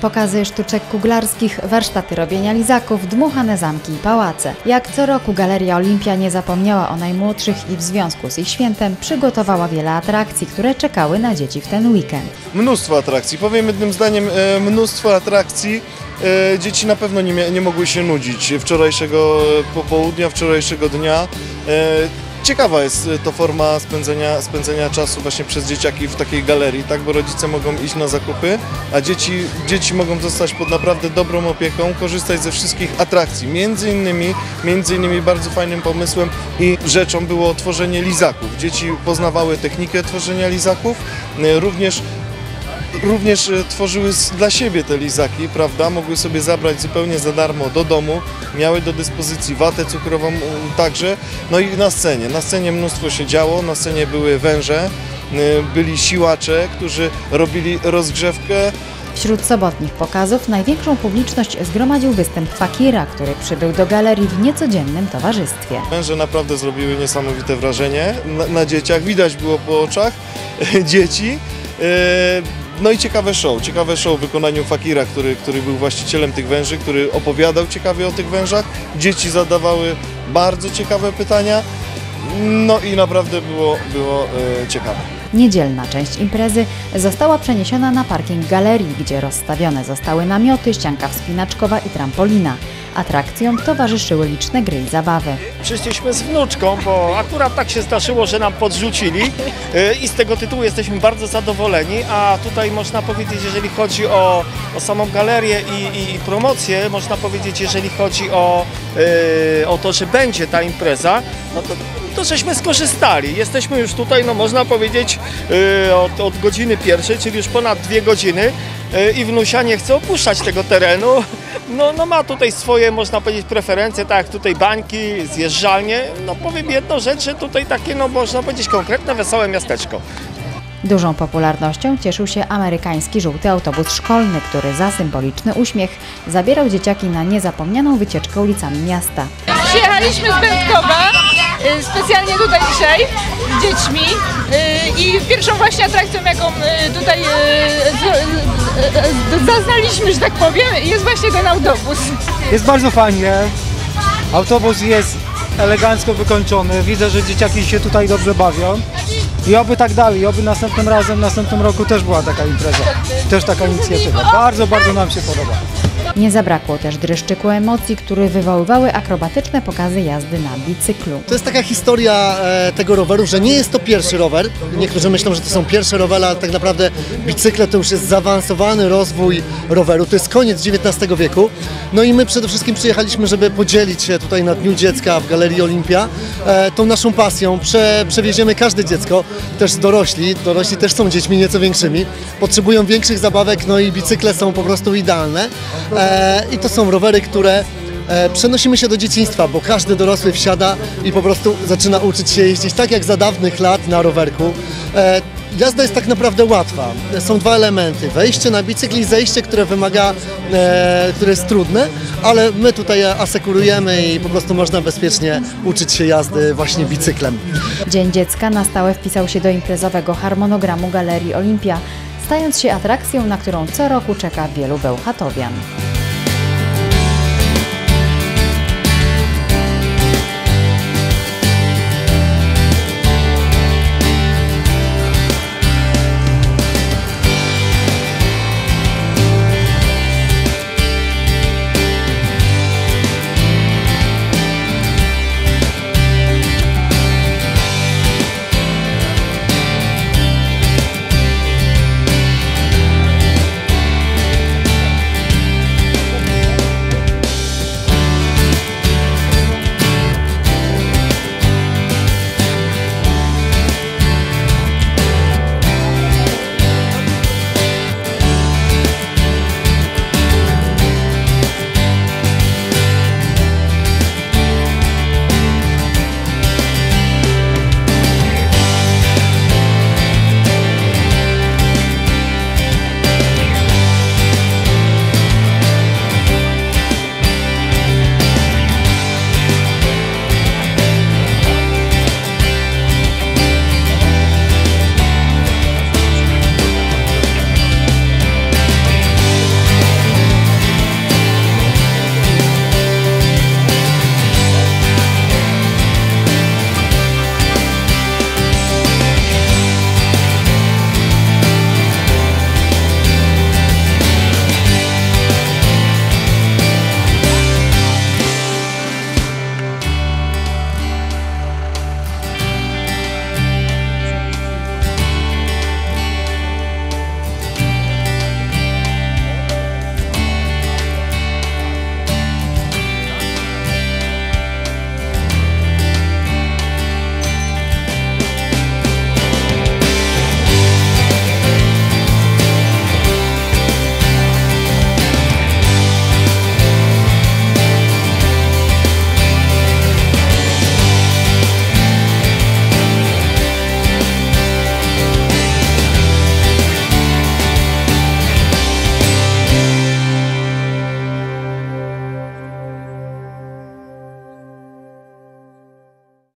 Pokazy sztuczek kuglarskich, warsztaty robienia lizaków, dmuchane zamki i pałace. Jak co roku Galeria Olimpia nie zapomniała o najmłodszych i w związku z ich świętem przygotowała wiele atrakcji, które czekały na dzieci w ten weekend. Mnóstwo atrakcji. Powiem jednym zdaniem, e, mnóstwo atrakcji. E, Dzieci na pewno nie, nie mogły się nudzić wczorajszego popołudnia, wczorajszego dnia. Ciekawa jest e, to forma spędzenia, spędzenia czasu właśnie przez dzieciaki w takiej galerii, tak? Bo rodzice mogą iść na zakupy, a dzieci, dzieci mogą zostać pod naprawdę dobrą opieką, korzystać ze wszystkich atrakcji. Między innymi, między innymi bardzo fajnym pomysłem i rzeczą było tworzenie lizaków. Dzieci poznawały technikę tworzenia lizaków, e, również również e, tworzyły dla siebie te lizaki, prawda? Mogły sobie zabrać zupełnie za darmo do domu, miały do dyspozycji watę cukrową także. No i na scenie, na scenie mnóstwo się działo, na scenie były węże, e, byli siłacze, którzy robili rozgrzewkę, Wśród sobotnich pokazów największą publiczność zgromadził występ Fakira, który przybył do galerii w niecodziennym towarzystwie. Węże naprawdę zrobiły niesamowite wrażenie na, na dzieciach. Widać było po oczach dzieci. E, No i ciekawe show, ciekawe show w wykonaniu Fakira, który, który był właścicielem tych węży, który opowiadał ciekawie o tych wężach. Dzieci zadawały bardzo ciekawe pytania. No i naprawdę było, było e, ciekawe. Niedzielna część imprezy została przeniesiona na parking galerii, gdzie rozstawione zostały namioty, ścianka wspinaczkowa i trampolina. Atrakcjom towarzyszyły liczne gry i zabawy. Przyszliśmy z wnuczką, bo akurat tak się zdarzyło, że nam podrzucili y, i z tego tytułu jesteśmy bardzo zadowoleni, a tutaj można powiedzieć, jeżeli chodzi o, o samą galerię i, i, promocję, można powiedzieć, jeżeli chodzi o, y, o to, że będzie ta impreza, no to, to żeśmy skorzystali. Jesteśmy już tutaj, no można powiedzieć, y, od, od godziny pierwszej, czyli już ponad dwie godziny y, i wnusia nie chce opuszczać tego terenu. No, no ma tutaj swoje, można powiedzieć, preferencje, tak jak tutaj bańki, zjeżdżalnie. No powiem jedną rzecz, że tutaj takie, no można powiedzieć, konkretne, wesołe miasteczko. Dużą popularnością cieszył się amerykański żółty autobus szkolny, który za symboliczny uśmiech zabierał dzieciaki na niezapomnianą wycieczkę ulicami miasta. Przyjechaliśmy z Będkowa, y, specjalnie tutaj dzisiaj z dziećmi y, i pierwszą właśnie atrakcją, jaką y, tutaj zaznaliśmy, że tak powiem, jest właśnie ten autobus. Jest bardzo fajnie. Autobus jest elegancko wykończony. Widzę, że dzieciaki się tutaj dobrze bawią. I oby tak dalej, oby następnym razem, następnym roku też była taka impreza. Też taka inicjatywa. Bardzo, bardzo nam się podoba. Nie zabrakło też dreszczyku emocji, które wywoływały akrobatyczne pokazy jazdy na bicyklu. To jest taka historia e, tego roweru, że nie jest to pierwszy rower. Niektórzy myślą, że to są pierwsze rowery, ale tak naprawdę bicykle to już jest zaawansowany rozwój roweru. To jest koniec XIX wieku. No i my przede wszystkim przyjechaliśmy, żeby podzielić się tutaj na Dniu Dziecka w Galerii Olimpia e, tą naszą pasją. Prze, przewieziemy każde dziecko, też dorośli. Dorośli też są dziećmi nieco większymi. Potrzebują większych zabawek, no i bicykle są po prostu idealne. I to są rowery, które E, Przenosimy się do dzieciństwa, bo każdy dorosły wsiada i po prostu zaczyna uczyć się jeździć tak jak za dawnych lat na rowerku. E, Jazda jest tak naprawdę łatwa. Są dwa elementy. Wejście na bicykl i zejście, które wymaga, e, które jest trudne, ale my tutaj asekurujemy i po prostu można bezpiecznie uczyć się jazdy właśnie bicyklem. Dzień Dziecka na stałe wpisał się do imprezowego harmonogramu Galerii Olimpia, stając się atrakcją, na którą co roku czeka wielu bełchatowian.